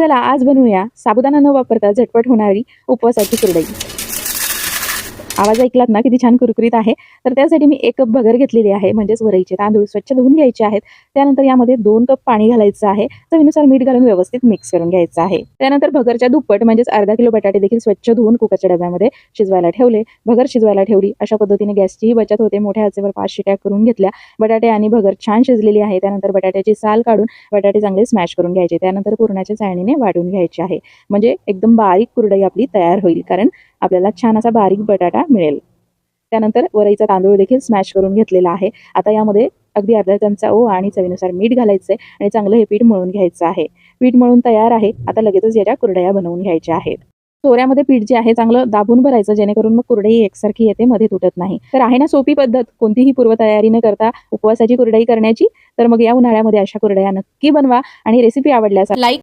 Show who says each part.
Speaker 1: चला आज बनवूया साबुदाणा न वापरता झटपट होणारी उपवासाची कुरडई. आवाज ऐकलात ना किती छान कुरकुरीत आहे. तर त्यासाठी मी एक कप भगर घेतलेली आहे म्हणजेच वरईचे तांदूळ स्वच्छ धुवून घ्यायचे आहेत. त्यानंतर यामध्ये दोन कप पाणी घालायचं आहे. चवीनुसार मीठ घालून व्यवस्थित मिक्स करून घ्यायचं आहे. त्यानंतर भगरच्या दुप्पट म्हणजेच अर्धा किलो बटाटे देखील स्वच्छ धुवून कुकरच्या डब्यामध्ये शिजवायला ठेवले. भगर शिजवायला ठेवली. अशा पद्धतीने गॅसचीही बचत होते. मोठ्या आचेवर पाच शिट्या करून घेतल्या. बटाटे आणि भगर छान शिजलेली आहे. त्यानंतर बटाट्याची साल काढून बटाटे चांगले स्मॅश करून घ्यायचे. त्यानंतर पुरणाच्या चाळणीने वाढून घ्यायचे आहे. म्हणजे एकदम बारीक कुरडई आपली तयार होईल. कारण आपल्याला छान असा बारीक बटाटा मिळेल. त्यानंतर वरईचा तांदूळ देखील स्मॅश करून घेतलेला आहे. आता यामध्ये अगदी अर्धा चमचा ओ आणि चवीनुसार मीठ घालायचं आहे आणि चांगलं हे पीठ मळून घ्यायचं आहे. पीठ मळून तयार आहे. आता लगेचच याच्या कुरडया बनवून घ्यायच्या आहेत. चोऱ्यामध्ये पीठ जे आहे चांगलं दाबून भरायचं जेणेकरून मग कुरडई एकसारखी येते मध्ये तुटत नाही. तर आहे ना सोपी पद्धत. कोणतीही पूर्वतयारी न करता उपवासाची कुरडई करण्याची. तर मग या उन्हाळ्यामध्ये अशा कुरडया नक्की बनवा आणि रेसिपी आवडल्यास
Speaker 2: लाईक